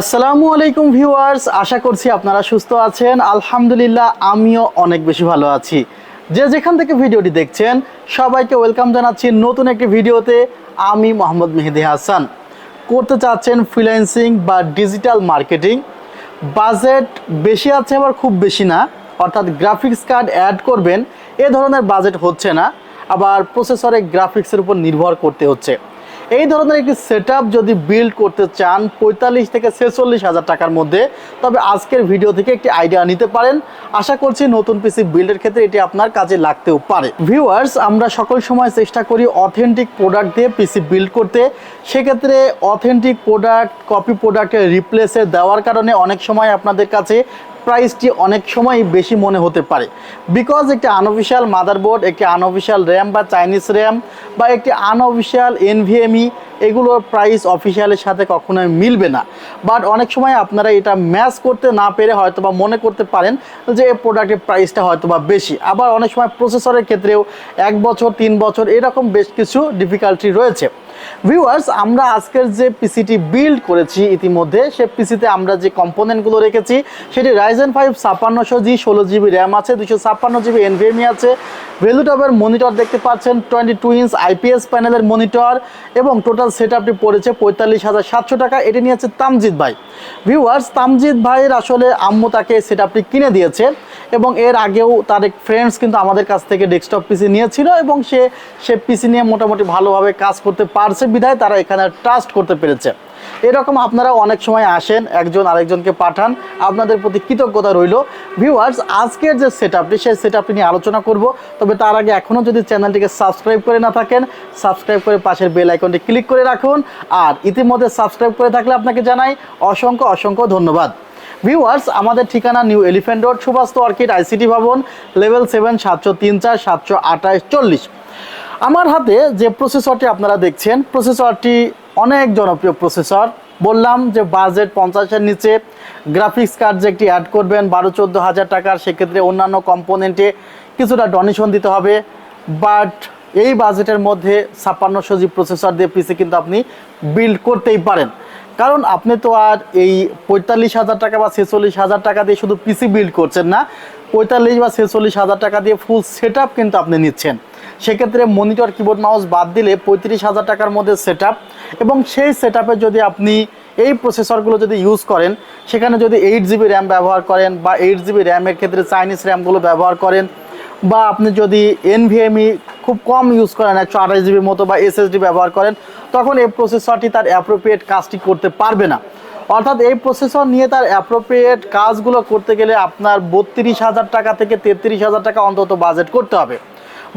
আসসালামু আলাইকুম ভিউয়ার্স, আশা করছি আপনারা সুস্থ আছেন। আলহামদুলিল্লাহ, আমিও অনেক বেশি ভালো আছি। যে যেখান থেকে ভিডিওটি দেখছেন, সবাইকে ওয়েলকাম জানাচ্ছি নতুন একটি ভিডিওতে। আমি মোহাম্মদ মেহেদি হাসান। করতে চাচ্ছেন ফ্রিল্যান্সিং বা ডিজিটাল মার্কেটিং। বাজেট বেশি আছে আবার খুব বেশি না। অর্থাৎ গ্রাফিক্স কার্ড অ্যাড করবেন, এ ধরনের বাজেট হচ্ছে না। আবার প্রসেসরে গ্রাফিক্সের উপর নির্ভর করতে হচ্ছে। এই ধরনের একটি সেট যদি বিল্ড করতে চান, পঁয়তাল্লিশ থেকে ছেচল্লিশ হাজার টাকার মধ্যে, তবে আজকের ভিডিও থেকে একটি আইডিয়া নিতে পারেন। আশা করছি নতুন পিসি বিল্ডের ক্ষেত্রে এটি আপনার কাজে লাগতেও পারে। ভিউয়ার্স আমরা সকল সময় চেষ্টা করি অথেন্টিক প্রোডাক্ট দিয়ে পিসি বিল্ড করতে। সেক্ষেত্রে অথেন্টিক প্রোডাক্ট কপি প্রোডাক্টের রিপ্লেসে দেওয়ার কারণে অনেক সময় আপনাদের কাছে প্রাইসটি অনেক সময় বেশি মনে হতে পারে। বিকজ একটি আনঅফিসিয়াল মাদারবোর্ড একটি আনঅফিসিয়াল র্যাম বা চাইনিজ র্যাম বা একটি আনঅফিসিয়াল এনভিএমই এগুলোর প্রাইস অফিসিয়ালের সাথে কখনোই মিলবে না। বাট অনেক সময় আপনারা এটা ম্যাচ করতে না পেরে হয়তো বা মনে করতে পারেন যে এই প্রোডাক্টের প্রাইসটা হয়তো বা বেশি। আবার অনেক সময় প্রসেসরের ক্ষেত্রেও এক বছর, তিন বছর এরকম বেশ কিছু ডিফিকাল্টি রয়েছে। ভিউয়ার্স আমরা আজকের যে পিসিটি বিল্ড করেছি ইতিমধ্যে, সে পিসিতে আমরা যে কম্পোনেন্টগুলো রেখেছি, সেটি রাইজেন ফাইভ ছাপ্পান্নশো জি, ষোলো জিবি র্যাম আছে দুশো ছাপ্পান্ন জিবি এনভিএমই আছে ভ্যালুটপের মনিটর দেখতে পাচ্ছেন টোয়েন্টি টু ইঞ্চ আইপিএস প্যানেলের মনিটর এবং টোটাল সেট আপটি পড়েছে পঁয়তাল্লিশ হাজার সাতশো টাকা, এটি নিয়েছে তামজিৎ ভাই। ভিউয়ার্স তামজিৎ ভাইয়ের আসলে আম্মু তাকে সেট আপটি কিনে দিয়েছে, এবং এর আগেও তার এক ফ্রেন্ডস কিন্তু আমাদের কাছ থেকে ডেস্কটপ পিসি নিয়েছিল, এবং সে সে পিসি নিয়ে মোটামুটি ভালোভাবে কাজ করতে পারছে বিধায় তারা এখানে ট্রাস্ট করতে পেরেছে। এরকম আপনারা অনেক সময় আসেন, একজন আরেকজনকে পাঠান, আপনাদের প্রতি কৃতজ্ঞতা রইল। ভিউয়ার্স আজকের যে সেট আপটি সেই সেট আপটি নিয়ে আলোচনা করব। তবে তার আগে এখনও যদি চ্যানেলটিকে সাবস্ক্রাইব করে না থাকেন সাবস্ক্রাইব করে পাশের বেল আইকনটি ক্লিক করে রাখুন। আর ইতিমধ্যে সাবস্ক্রাইব করে থাকলে আপনাকে জানাই অসংখ্য অসংখ্য ধন্যবাদ। ভিউয়ার্স আমাদের ঠিকানা New Elephant Road Subhash orchid ICT ভবন লেভেল সেভেন সাতশো তিন চার, সাতশো আঠাশ, চল্লিশ। আমার হাতে যে প্রসেসরটি আপনারা দেখছেন, প্রসেসরটি অনেক জনপ্রিয় প্রসেসর। বললাম যে বাজেট পঞ্চাশের নিচে গ্রাফিক্স কার্ড যে একটি অ্যাড করবেন, বারো চোদ্দ হাজার টাকার, সেক্ষেত্রে অন্যান্য কম্পোনেন্টে কিছুটা ডোনেশন দিতে হবে। বাট এই বাজেটের মধ্যে ছাপ্পান্নশো জি প্রসেসর দিয়ে পিসি কিন্তু আপনি বিল্ড করতেই পারেন। কারণ আপনি তো আর এই পঁয়তাল্লিশ হাজার টাকা বা ছেচল্লিশ হাজার টাকা দিয়ে শুধু পিসি বিল্ড করছেন না, পঁয়তাল্লিশ বা ছেচল্লিশ হাজার টাকা দিয়ে ফুল সেট কিন্তু আপনি নিচ্ছেন। সেক্ষেত্রে মনিটর কিবোর্ড মাউস বাদ দিলে পঁয়ত্রিশ হাজার টাকার মধ্যে সেট এবং সেই সেট যদি আপনি এই প্রসেসরগুলো যদি ইউজ করেন, সেখানে যদি এইট জিবি র্যাম ব্যবহার করেন বা এইট জিবি র্যামের ক্ষেত্রে চাইনিজ র্যামগুলো ব্যবহার করেন বা আপনি যদি এনভিএমই খুব কম ইউজ করেন, একশো আঠাশ জিবির মতো বা এসএসডি ব্যবহার করেন, তখন এই প্রসেসরটি তার অ্যাপ্রোপ্রিয়েট কাজটি করতে পারবে না। অর্থাৎ এই প্রসেসর নিয়ে তার অ্যাপ্রোপ্রিয়েট কাজগুলো করতে গেলে আপনার বত্রিশ হাজার টাকা থেকে তেত্রিশ হাজার টাকা অন্তত বাজেট করতে হবে।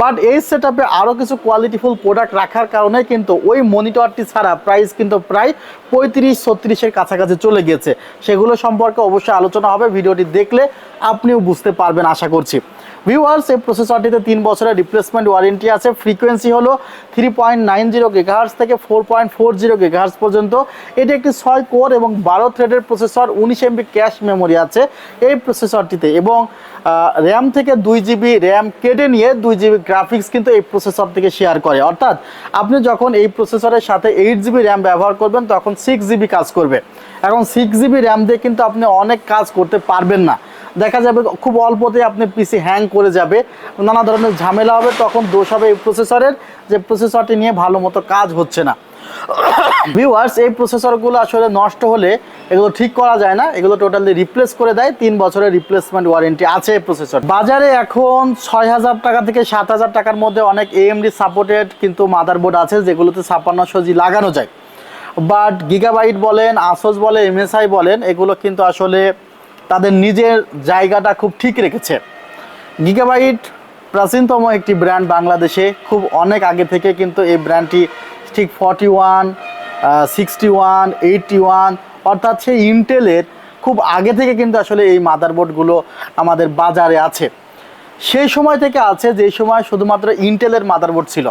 বাট এই সেট আপে আরও কিছু কোয়ালিটিফুল প্রোডাক্ট রাখার কারণে কিন্তু ওই মনিটরটি ছাড়া প্রাইস কিন্তু প্রায় পঁয়ত্রিশ, ছত্রিশের কাছাকাছি চলে গেছে সেগুলো সম্পর্কে অবশ্যই আলোচনা হবে, ভিডিওটি দেখলে আপনিও বুঝতে পারবেন, আশা করছি। ভিউয়ার্স এই প্রসেসরটিতে তিন বছরের রিপ্লেসমেন্ট ওয়ারেন্টি আছে। ফ্রিকোয়েন্সি হলো three point nine zero gigahertz থেকে four point four zero gigahertz পর্যন্ত। এটি একটি ছয় কোর এবং বারো থ্রেডের প্রসেসর উনিশ এমবি ক্যাশ মেমোরি আছে এই প্রসেসরটিতে এবং র্যাম থেকে দুই জিবি র্যাম কেটে নিয়ে দুই জিবি গ্রাফিক্স কিন্তু এই প্রসেসর থেকে শেয়ার করে। অর্থাৎ আপনি যখন এই প্রসেসরের সাথে এইট জিবি র্যাম ব্যবহার করবেন, তখন সিক্স জিবি কাজ করবে। এখন সিক্স জিবি র্যাম দিয়ে কিন্তু আপনি অনেক কাজ করতে পারবেন না। দেখা যাবে খুব অল্পতে আপনি পিসি হ্যাং করে যাবে। নানা ধরনের ঝামেলা হবে, তখন দোষ হবে এই প্রসেসরের যে প্রসেসরটি নিয়ে ভালো মতো কাজ হচ্ছে না। ভিউয়ার্স এই প্রসেসরগুলো আসলে নষ্ট হলে এগুলো ঠিক করা যায় না। এগুলো টোটালি রিপ্লেস করে দেয়। তিন বছরের রিপ্লেসমেন্ট ওয়ারেন্টি আছে এই প্রসেসর বাজারে এখন ছয় হাজার টাকা থেকে সাত হাজার টাকার মধ্যে অনেক এএমডি সাপোর্টেড কিন্তু মাদারবোর্ড আছে, যেগুলোতে ছাপ্পান্নশো জি লাগানো যায়। বাট গিগাবাইট বলেন আসোস বলে এমএসআই বলেন, এগুলো কিন্তু আসলে তাদের নিজের জায়গাটা খুব ঠিক রেখেছে। গিগাবাইট প্রাচীনতম একটি ব্র্যান্ড বাংলাদেশে। খুব অনেক আগে থেকে কিন্তু এই ব্র্যান্ডটি ঠিক forty one sixty one eighty one অর্থাৎ সেই ইন্টেলের খুব আগে থেকে কিন্তু আসলে এই মাদারবোর্ডগুলো আমাদের বাজারে আছে। সেই সময় থেকে আছে যে সময় শুধুমাত্র ইন্টেলের মাদারবোর্ড ছিল।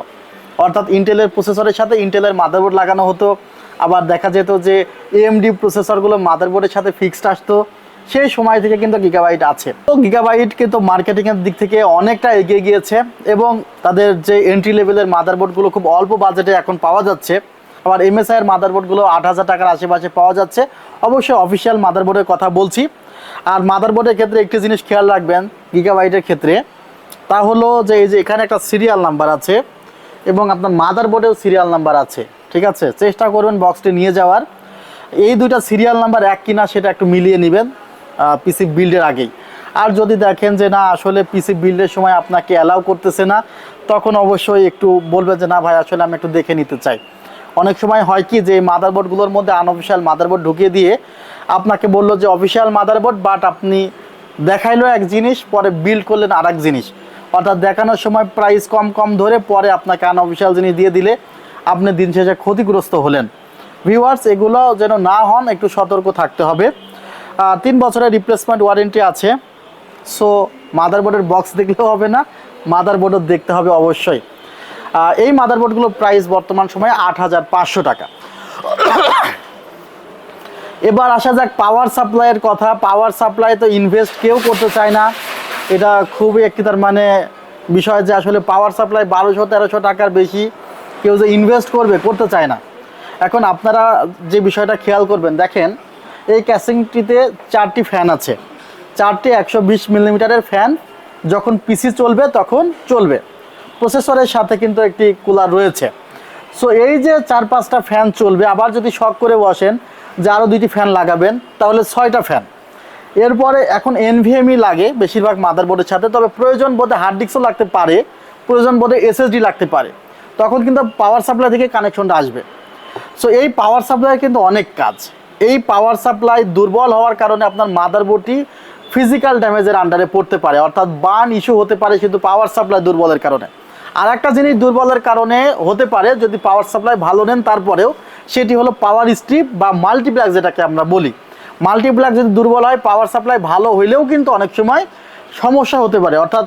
অর্থাৎ ইন্টেলের প্রসেসরের সাথে ইন্টেলের মাদারবোর্ড লাগানো হতো। আবার দেখা যেত যে এএমডি প্রসেসরগুলো মাদারবোর্ডের সাথে ফিক্সড আসতো। সেই সময় থেকে কিন্তু গিগাবাইট আছে। তো গিগাবাইট কিন্তু মার্কেটিংয়ের দিক থেকে অনেকটা এগিয়ে গিয়েছে এবং তাদের যে এন্ট্রি লেভেলের মাদারবোর্ডগুলো খুব অল্প বাজেটে এখন পাওয়া যাচ্ছে। আবার এমএসআই এর মাদারবোর্ডগুলো আট হাজার টাকার আশেপাশে পাওয়া যাচ্ছে। অবশ্যই অফিসিয়াল মাদারবোর্ডের কথা বলছি। আর মাদারবোর্ডের ক্ষেত্রে একটি জিনিস খেয়াল রাখবেন গিগাবাইটের ক্ষেত্রে। তা হলো যে, এই যে এখানে একটা সিরিয়াল নাম্বার আছে এবং আপনার মাদারবোর্ডেও সিরিয়াল নাম্বার আছে, ঠিক আছে? চেষ্টা করবেন বক্সটি নিয়ে যাওয়ার। এই দুইটা সিরিয়াল নাম্বার এক কিনা সেটা একটু মিলিয়ে নেবেন পিসি বিল্ডের আগেই। আর যদি দেখেন যে, না, আসলে পিসি বিল্ডের সময় আপনাকে অ্যালাউ করতেছে না, তখন অবশ্যই একটু বলবেন যে, না, ভাই, আসলে আমি একটু দেখে নিতে চাই। অনেক সময় হয় কি যে মাদারবোর্ডগুলোর মধ্যে আনঅফিসিয়াল মাদারবোর্ড ঢুকিয়ে দিয়ে আপনাকে বলল যে অফিসিয়াল মাদারবোর্ড বাট আপনি দেখাইলো এক জিনিস, পরে বিল্ড করলেন আর এক জিনিস। অর্থাৎ দেখানোর সময় প্রাইস কম কম ধরে পরে আপনাকে আনঅফিসিয়াল জিনিস দিয়ে দিলে আপনি দিন শেষে ক্ষতিগ্রস্ত হলেন। ভিউয়ার্স এগুলো যেন না হন, একটু সতর্ক থাকতে হবে। আর তিন বছরের রিপ্লেসমেন্ট ওয়ারেন্টি আছে। সো মাদারবোর্ডের বক্স দেখলেও হবে না মাদারবোর্ডও দেখতে হবে অবশ্যই। এই মাদারবোর্ডগুলোর প্রাইস বর্তমান সময়ে আট হাজার পাঁচশো টাকা। এবার আসা যাক পাওয়ার সাপ্লাইয়ের কথা। পাওয়ার সাপ্লাই তো ইনভেস্ট কেউ করতে চায় না। এটা খুবই একটি তার মানে বিষয় যে আসলে পাওয়ার সাপ্লাই বারোশো, তেরোশো টাকার বেশি কেউ যে ইনভেস্ট করবে, করতে চায় না। এখন আপনারা যে বিষয়টা খেয়াল করবেন, দেখেন, এই ক্যাসিংটিতে চারটি ফ্যান আছে। চারটি একশো বিশ মিলিমিটারের ফ্যান যখন পিসি চলবে, তখন চলবে। প্রসেসরের সাথে কিন্তু একটি কুলার রয়েছে। সো এই যে চার পাঁচটা ফ্যান চলবে, আবার যদি শখ করে বসেন যে আরও দুইটি ফ্যান লাগাবেন, তাহলে ছয়টা ফ্যান এরপরে এখন এনভিএমই লাগে বেশিরভাগ মাদারবোর্ডের সাথে, তবে প্রয়োজন বোধে হার্ড ডিস্কও লাগতে পারে, প্রয়োজন বোধে এসএসডি লাগতে পারে। তখন কিন্তু পাওয়ার সাপ্লাই থেকে কানেকশনটা আসবে। সো এই পাওয়ার সাপ্লাই কিন্তু অনেক কাজ। এই পাওয়ার সাপ্লাই দুর্বল হওয়ার কারণে আপনার মাদারবোর্ডটি ফিজিক্যাল ড্যামেজের আন্ডারে পড়তে পারে, অর্থাৎ বার্ন ইস্যু হতে পারে শুধু পাওয়ার সাপ্লাই দুর্বলের কারণে। আর একটা জিনিস দুর্বলের কারণে হতে পারে, যদি পাওয়ার সাপ্লাই ভালো নেন তারপরেও, সেটি হলো পাওয়ার স্ট্রিপ বা মাল্টিপ্লাক্স যেটাকে আমরা বলি। মাল্টিপ্লাক্স যদি দুর্বল হয় পাওয়ার সাপ্লাই ভালো হইলেও কিন্তু অনেক সময় সমস্যা হতে পারে। অর্থাৎ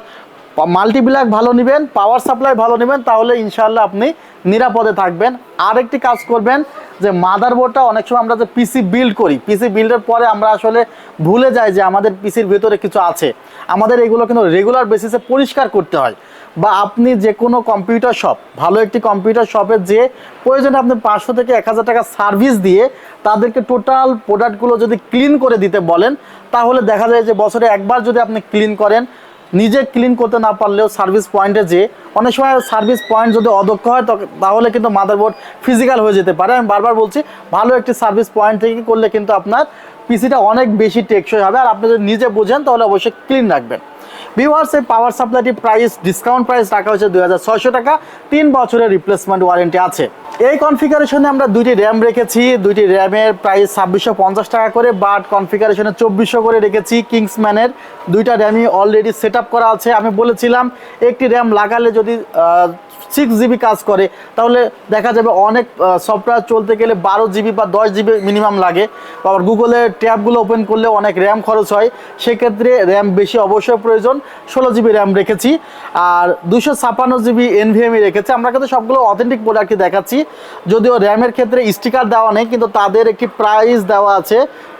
মাল্টিপ্লাক ভালো নেবেন পাওয়ার সাপ্লাই ভালো নেবেন, তাহলে ইনশাল্লাহ আপনি নিরাপদে থাকবেন। আরেকটি কাজ করবেন যে মাদারবোর্ডটা অনেক সময় আমরা যে পিসি বিল্ড করি পিসি বিল্ডের পরে আমরা আসলে ভুলে যাই যে আমাদের পিসির ভেতরে কিছু আছে। আমাদের এগুলো কিন্তু রেগুলার বেসিসে পরিষ্কার করতে হয়। বা আপনি যে কোনো কম্পিউটার শপ ভালো একটি কম্পিউটার শপে যে প্রয়োজনে আপনি পাঁচশো থেকে এক হাজার টাকা সার্ভিস দিয়ে তাদেরকে টোটাল প্রোডাক্টগুলো যদি ক্লিন করে দিতে বলেন, তাহলে দেখা যায় যে বছরে একবার যদি আপনি ক্লিন করেন নিজে ক্লিন করতে না পারলেও সার্ভিস পয়েন্টে যে, অনেক সময় সার্ভিস পয়েন্ট যদি অদক্ষ হয় তাহলে কিন্তু মাদারবোর্ড ফিজিক্যাল হয়ে যেতে পারে। আমি বারবার বলছি, ভালো একটি সার্ভিস পয়েন্ট থেকে করলে কিন্তু আপনার পিসিটা অনেক বেশি টেকসই হবে। আর আপনি যদি নিজে বোঝেন, তাহলে অবশ্যই ক্লিন রাখবেন। ভিউয়ার্স এই পাওয়ার সাপ্লাইটি প্রাইস ডিসকাউন্ট প্রাইস রাখা হয়েছে দুই হাজার ছয়শো টাকা। তিন বছরের রিপ্লেসমেন্ট ওয়ারেন্টি আছে। এই কনফিগারেশনে আমরা দুইটি র্যাম রেখেছি। দুইটি র্যামের প্রাইস ছাব্বিশশো পঞ্চাশ টাকা করে বাট কনফিগারেশনে চব্বিশশো করে রেখেছি কিংসম্যানের দুইটা র্যামই অলরেডি সেট করা আছে। আমি বলেছিলাম, একটি র্যাম লাগালে যদি সিক্স জিবি কাজ করে, তাহলে দেখা যাবে অনেক সফটওয়্যার চলতে গেলে বারো জিবি বা দশ জিবি মিনিমাম লাগে। আবার গুগলে ট্যাবগুলো ওপেন করলে অনেক র্যাম খরচ হয়, সেক্ষেত্রে র্যাম বেশি অবশ্যই প্রয়োজন, ষোলো জিবি র্যাম রেখেছি। আর দুশো ছাপান্ন জিবি এনভিএমই রেখেছি, আমরা কিন্তু সবগুলো অথেন্টিক প্রোডাক্টই দেখাচ্ছি। যদিও র্যামের ক্ষেত্রে স্টিকার দেওয়া নেই, কিন্তু তাদের একটি প্রাইস দেওয়া আছে।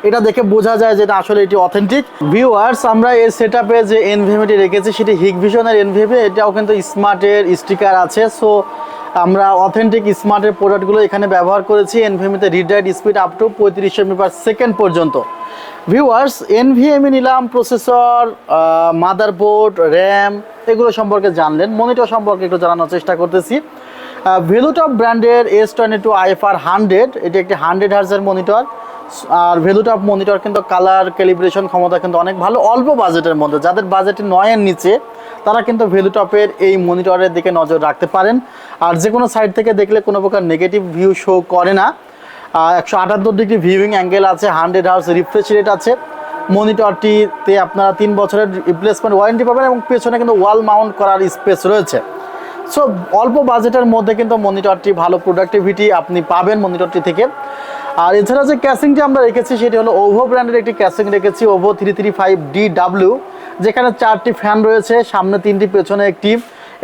এটা দেখে বোঝা যায় যে না, আসলে এটি অথেন্টিক ভিউয়ার্স আমরা এই সেট যে এনভিএমটি রেখেছি, সেটি হিগ ভিশনের এনভিএমে এটাও কিন্তু স্মার্টের স্টিকার আছে। সো আমরা অথেন্টিক স্মার্টের প্রোডাক্টগুলো এখানে ব্যবহার করেছি। এনভিএমিতে read write speed up to পঁয়ত্রিশশো এমবি পার সেকেন্ড পর্যন্ত। ভিউয়ার্স এনভিএমই নিলাম প্রসেসর মাদারবোর্ড র্যাম এগুলো সম্পর্কে জানলেন। মনিটর সম্পর্কে একটু জানানোর চেষ্টা করতেছি। ভেলুটপ ব্র্যান্ডের S twenty two IFR hundred এটি একটি হান্ড্রেড হার্সের মনিটর আর ভেলুটপ মনিটর কিন্তু কালার ক্যালিব্রেশন ক্ষমতা কিন্তু অনেক ভালো, অল্প বাজেটের মধ্যে। যাদের বাজেট নয়ের নিচে তারা কিন্তু ভেলুটপের এই মনিটরের দিকে নজর রাখতে পারেন। আর যে কোনো সাইড থেকে দেখলে কোনো প্রকার নেগেটিভ ভিউ শো করে না। একশো আটাত্তর ডিগ্রি ভিউইং অ্যাঙ্গেল আছে হান্ড্রেড হার্স রিফ্রেশ রেট আছে। মনিটরটিতে আপনারা তিন বছরের রিপ্লেসমেন্ট ওয়ারেন্টি পাবেন এবং পেছনে কিন্তু ওয়াল মাউন্ট করার স্পেস রয়েছে। সো অল্প বাজেটের মধ্যে কিন্তু মনিটরটি ভালো প্রোডাক্টিভিটি আপনি পাবেন মনিটরটি থেকে। আর এছাড়া যে ক্যাসিংটি আমরা রেখেছি, সেটি হলো ওভো ব্র্যান্ডের একটি ক্যাসিং রেখেছি Ovo three three five D W যেখানে চারটি ফ্যান রয়েছে, সামনে তিনটি, পেছনে একটি।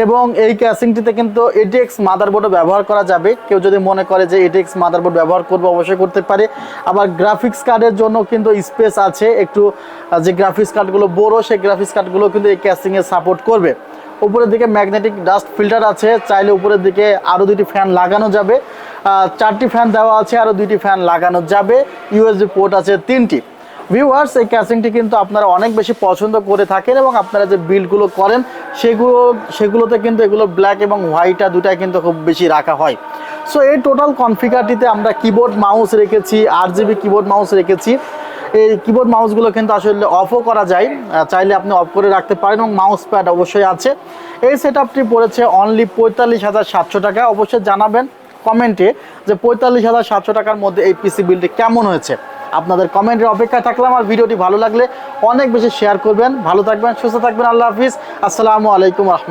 এবং এই ক্যাসিংটিতে কিন্তু এটিএক্স মাদারবোর্ডও ব্যবহার করা যাবে। কেউ যদি মনে করে যে এটিএক্স মাদারবোর্ড ব্যবহার করব, অবশ্যই করতে পারে। আবার গ্রাফিক্স কার্ডের জন্য কিন্তু স্পেস আছে। একটু যে গ্রাফিক্স কার্ডগুলো বড়ো, সেই গ্রাফিক্স কার্ডগুলো কিন্তু এই ক্যাসিংয়ে সাপোর্ট করবে। উপরের দিকে ম্যাগনেটিক ডাস্ট ফিল্টার আছে। চাইলে উপরের দিকে আরও দুটি ফ্যান লাগানো যাবে। চারটি ফ্যান দেওয়া আছে আরও দুইটি ফ্যান লাগানো যাবে। ইউএসবি পোর্ট আছে তিনটি। ভিউয়ার্স এই ক্যাসিংটি কিন্তু আপনারা অনেক বেশি পছন্দ করে থাকেন এবং আপনারা যে বিলগুলো করেন, সেগুলো, সেগুলোতে কিন্তু এগুলো ব্ল্যাক এবং হোয়াইটটা দুটাই কিন্তু খুব বেশি রাখা হয়। সো এই টোটাল কনফিগারটিতে আমরা কিবোর্ড মাউস রেখেছি আর জিবি কিবোর্ড মাউস রেখেছি। এই কিবোর্ড মাউসগুলো কিন্তু আসলে অফও করা যায় চাইলে আপনি অফ করে রাখতে পারেন এবং মাউস প্যাড অবশ্যই আছে। এই সেট আপটি পড়েছে অনলি পঁয়তাল্লিশ হাজার সাতশো টাকা। অবশ্যই জানাবেন। কমেন্টে যে পঁয়তাল্লিশ হাজার সাতশো টাকার মধ্যে এই পিসি বিলটি কেমন হয়েছে? আপনাদের কমেন্টের অপেক্ষায় থাকলাম। আর ভিডিওটি ভালো লাগলে অনেক বেশি শেয়ার করবেন। ভালো থাকবেন, সুস্থ থাকবেন। আল্লাহ হাফিজ। আসসালামু আলাইকুম রহমত